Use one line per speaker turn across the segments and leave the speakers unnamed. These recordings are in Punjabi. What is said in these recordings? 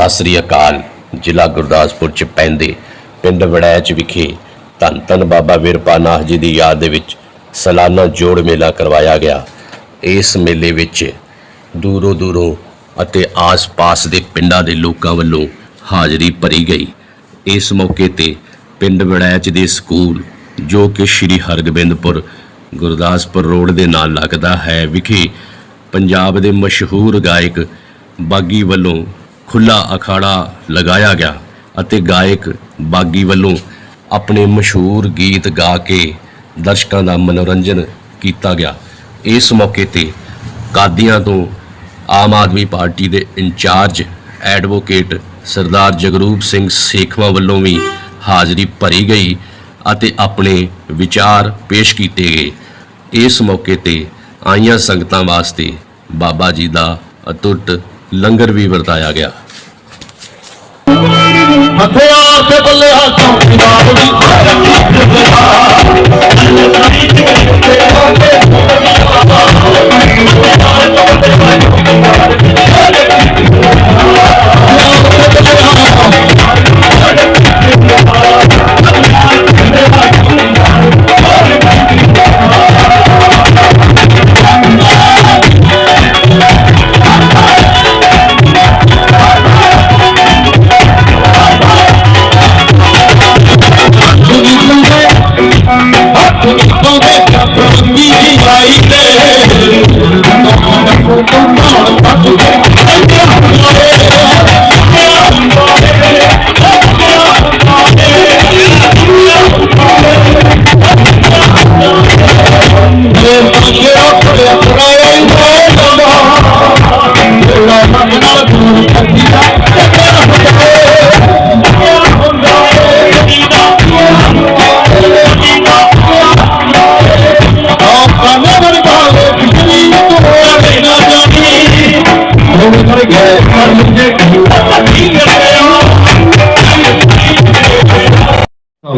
ਸਤਿ ਸ੍ਰੀ ਅਕਾਲ। ਜ਼ਿਲ੍ਹਾ ਗੁਰਦਾਸਪੁਰ ਚ ਪੈਂਦੇ ਪਿੰਡ ਵੜੈਚ ਵਿਖੇ ਧੰਨ ਧੰਨ ਬਾਬਾ ਵੀਰਪਾ ਨਾਥ ਜੀ ਦੀ ਯਾਦ ਦੇ ਵਿੱਚ ਸਾਲਾਨਾ ਜੋੜ ਮੇਲਾ ਕਰਵਾਇਆ ਗਿਆ। ਇਸ ਮੇਲੇ ਵਿੱਚ ਦੂਰੋਂ ਦੂਰੋਂ ਅਤੇ ਆਸ-ਪਾਸ ਦੇ ਪਿੰਡਾਂ ਦੇ ਲੋਕਾਂ ਵੱਲੋਂ ਹਾਜ਼ਰੀ ਭਰੀ ਗਈ। ਇਸ ਮੌਕੇ ਤੇ ਪਿੰਡ ਵੜੈਚ ਦੇ ਸਕੂਲ ਜੋ ਕਿ ਸ਼੍ਰੀ ਹਰਗੋਬਿੰਦਪੁਰ ਗੁਰਦਾਸਪੁਰ ਰੋਡ ਦੇ ਨਾਲ ਲੱਗਦਾ ਹੈ ਵਿਖੇ ਪੰਜਾਬ ਦੇ ਮਸ਼ਹੂਰ ਗਾਇਕ ਬਾਗੀ ਵੱਲੋਂ ਖੁੱਲਾ ਅਖਾੜਾ ਲਗਾਇਆ ਗਿਆ ਅਤੇ ਗਾਇਕ ਬਾਗੀ ਵੱਲੋਂ ਆਪਣੇ ਮਸ਼ਹੂਰ ਗੀਤ ਗਾ ਕੇ ਦਰਸ਼ਕਾਂ ਦਾ ਮਨੋਰੰਜਨ ਕੀਤਾ ਗਿਆ। ਇਸ ਮੌਕੇ ਤੇ ਕਾਦੀਆਂ ਤੋਂ ਆਮ ਆਦਮੀ ਪਾਰਟੀ ਦੇ in charge advocate Sardar Jagroop Singh Sekhwan ਵੱਲੋਂ ਵੀ ਹਾਜ਼ਰੀ ਭਰੀ ਗਈ ਅਤੇ ਆਪਣੇ ਵਿਚਾਰ ਪੇਸ਼ ਕੀਤੇ ਗਏ। ਇਸ ਮੌਕੇ ਤੇ ਆਈਆਂ ਸੰਗਤਾਂ ਵਾਸਤੇ ਬਾਬਾ ਜੀ ਦਾ ਅਟੁੱਟ ਲੰਗਰ ਵੀ ਵਰਤਾਇਆ ਗਿਆ
ਹਥਿਆਰ ਤੇ ਬੱਲੇ ਹੱਥੋਂ ਪੰਜਾਬ ਦੀ ਦੁਨੀ ਹੱਥ ਨਿਕੋਂ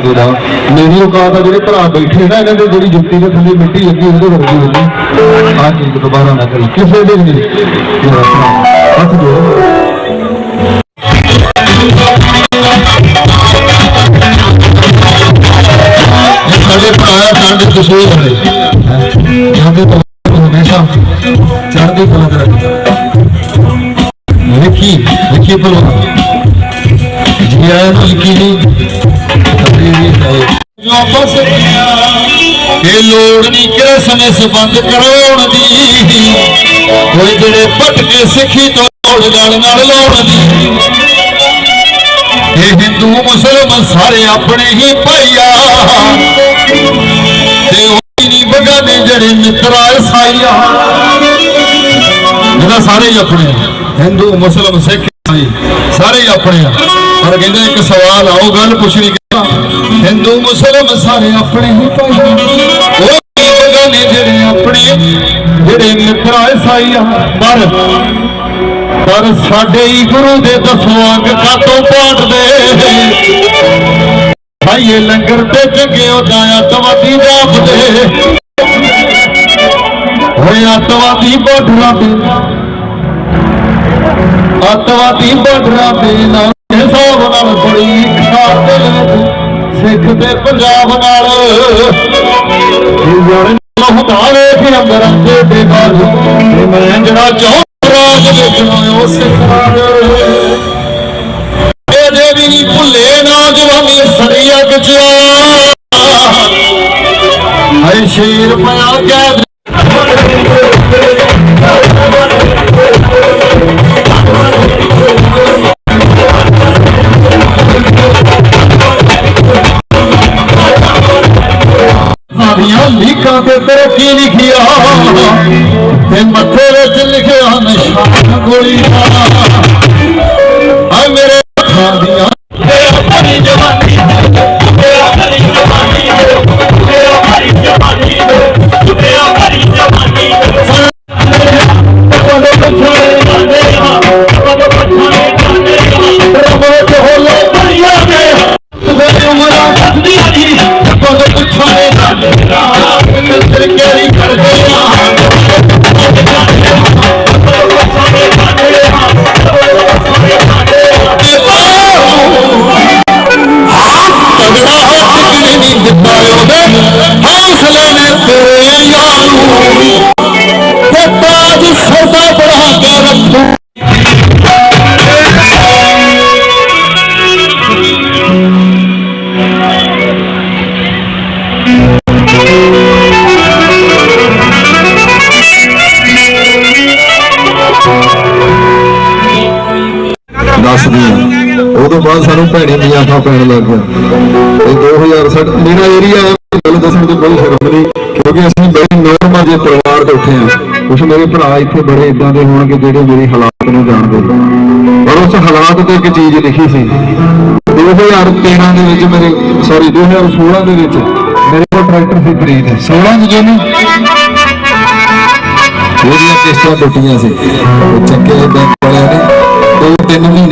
ਮੇਰੀ ਔਕਾਤ ਆ ਜਿਹੜੇ ਭਰਾ ਬੈਠੇ ਨਾ ਇਹਨਾਂ ਦੇ, ਜਿਹੜੀ ਜੁੱਤੀ ਦੇ ਥੱਲੇ ਮਿੱਟੀ ਲੱਗੀ ਉਹਦੇ ਵਰਗੀ ਹੋਣੀ ਆ ਚੀਜ਼ ਦੁਬਾਰਾ ਨਾ ਕਰੀ। ਕਿਸੇ ਦੇ ਵੀ ਨਹੀਂ। ਮੇਰਾ ਭਰਾ, ਹੱਥ ਜੋੜੋ। ਇਹ ਸਾਡੇ ਭਰਾ ਸਾਡੇ ਕਸੂਰ ਹੋਏ ਜਾਂਦੇ ਤੋਂ ਹਮੇਸ਼ਾ ਚੜ੍ਹਦੀ ਕਲਾ ਦੇ ਲਿਖੀ ਲਿਖੀ ਪਲਵਾ ਜੀ ਆਇਆ ਨੂੰ ਲਿਖੀ ਨਹੀਂ ਇਹ ਲੋੜ ਨਹੀਂ ਕਿ ਸਮੇਂ ਸੰਬੰਧ ਕਰਾਉਣ ਦੀ। ਕੋਈ ਜਿਹੜੇ ਭਟਕੇ ਸਿੱਖੀ ਤੋਂ ਲੋੜ ਨਾਲ ਲਾਉਣ ਦੀ ਇਹ ਹਿੰਦੂ, ਮੁਸਲਮਾਨ ਸਾਰੇ ਆਪਣੇ ਹੀ ਭਾਈਆ। ਤੇ ਉਹ ਨਹੀਂ ਬਗਾਨੇ ਜਿਹੜੇ ਮਿੱਤਰਾ ਸਾਈਆ। ਜਿਹੜਾ ਸਾਰੇ ਹੀ ਆਪਣੇ ਆ। ਹਿੰਦੂ, ਮੁਸਲਮਾਨ, ਸਿੱਖ, ਈਸਾਈ, ਸਾਰੇ ਹੀ ਆਪਣੇ ਆ। ਪਰ ਕਹਿੰਦੇ ਇੱਕ ਸਵਾਲ ਆਓ ਗੱਲ ਪੁੱਛਣੀ ਕਹਿੰਦਾ ਹਿੰਦੂ ਮੁਸਲਮਾਨ ਸਾਰੇ ਆਪਣੇ ਹੀ ਭਾਈ ਉਹ ਬਗਾਨੇ ਜਿਹੜੇ ਆਪਣੇ, ਜਿਹੜੇ ਮਿੱਤਰਾ ਸਾਈਆ ਪਰ ਪਰ ਸਾਡੇ ਹੀ ਗੁਰੂ ਦੇ ਦਸੋਂ ਅੰਗ ਕਾਤੋਂ ਪਾਟਦੇ ਭਾਈਏ ਲੰਗਰ ਤੇ ਚੰਗੇ ਉਦਾਂ ਅੱਤਵਾਦੀ ਜਾਪਦੇ। ਹੋਏ ਅੱਤਵਾਦੀ ਬਾਰਡਰਾਂ ਤੇ ਅੱਤਵਾਦੀ ਬਾਰਡਰਾਂ ਤੇ ਨਾ ਹਿਸਾਬ ਨਾਲ ਬੜੀ ਸਿੱਖ ਤੇ ਪੰਜਾਬ ਨਾਲ। ਇਹ ਯਾਰ ਹੁੰਦਾ ਵੇਖ ਅੰਦਰ ਤੇ ਬੇਕਾਰ ਤੇ ਮੈਂ ਜਿਹੜਾ ਚਾਹੁੰ ਰਾਜ ਵੇਖਣਾ ਉਹ ਸਿੱਖਾਂ ਇਹਦੇ ਵੀ ਨਹੀਂ ਭੁੱਲੇ ਨਾ ਜਵਾਨੀ ਸੜੀ ਅੱਗ ਚ ਹਾਏ ਸ਼ੇਰ ਪਿਆ ਕੈਦ। ਸਾਡੀਆਂ ਲੀਕਾਂ ਤੇ ਤੇਰੇ ਕੀ ਲਿਖਿਆ। ਤੇ ਮੱਥੇ ਵਿੱਚ ਲਿਖਿਆ ਨਿਸ਼ਾਨ ਗੋਲੀ ਆ ਮੇਰੇ ਹੱਥਾਂ ਦੀਆਂ। ਤੇਰਾ ਭਰੀ ਜਵਾਨੀ
ਤਾਜ ਸਦਾ ਬਣਾ ਕੇ ਉਦੋਂ ਬਾਅਦ ਸਾਨੂੰ ਭੈਣੀ ਮਜਾਫਾ ਪੈਣ ਲੱਗ ਗਿਆ ਤੇ 2007 ਮੇਰਾ ਏਰੀਆ ਗੱਲ ਦੱਸਣ ਦੀ ਕੋਈ ਸ਼ਰਮ ਨਹੀਂ, ਕਿਉਂਕਿ ਅਸੀਂ ਬੜੀ ਨੋਰਮਲ ਜਿਹੇ ਪਰਿਵਾਰ ਤੋਂ ਉੱਠੇ ਹਾਂ ਕੁਝ ਮੇਰੇ ਭਰਾ ਇੱਥੇ ਬੜੇ ਇਦਾਂ ਦੇ ਹੋਣਗੇ ਜਿਹੜੇ ਮੇਰੀ ਹਾਲਾਤ ਨੂੰ ਜਾਣਦੇ ਪਰ ਉਸ ਹਾਲਾਤ ਤੇ ਇੱਕ ਚੀਜ਼ ਲਿਖੀ ਸੀ। 2013 ਦੇ ਵਿੱਚ ਮੇਰੇ ਸੌਰੀ 2016 ਦੇ ਵਿੱਚ ਮੇਰੇ ਕੋਲ ਟਰੈਕਟਰ ਸੀ ਖਰੀਦ। 16 ਚ ਜਿਹਨੂੰ ਉਹਦੀਆਂ ਕਿਸ਼ਤਾਂ ਟੁੱਟੀਆਂ ਸੀ। ਚੱਕੇ ਬੈਂਕ ਵਾਲਿਆਂ ਨੇ। ਦੋ ਤਿੰਨ ਮਹੀਨੇ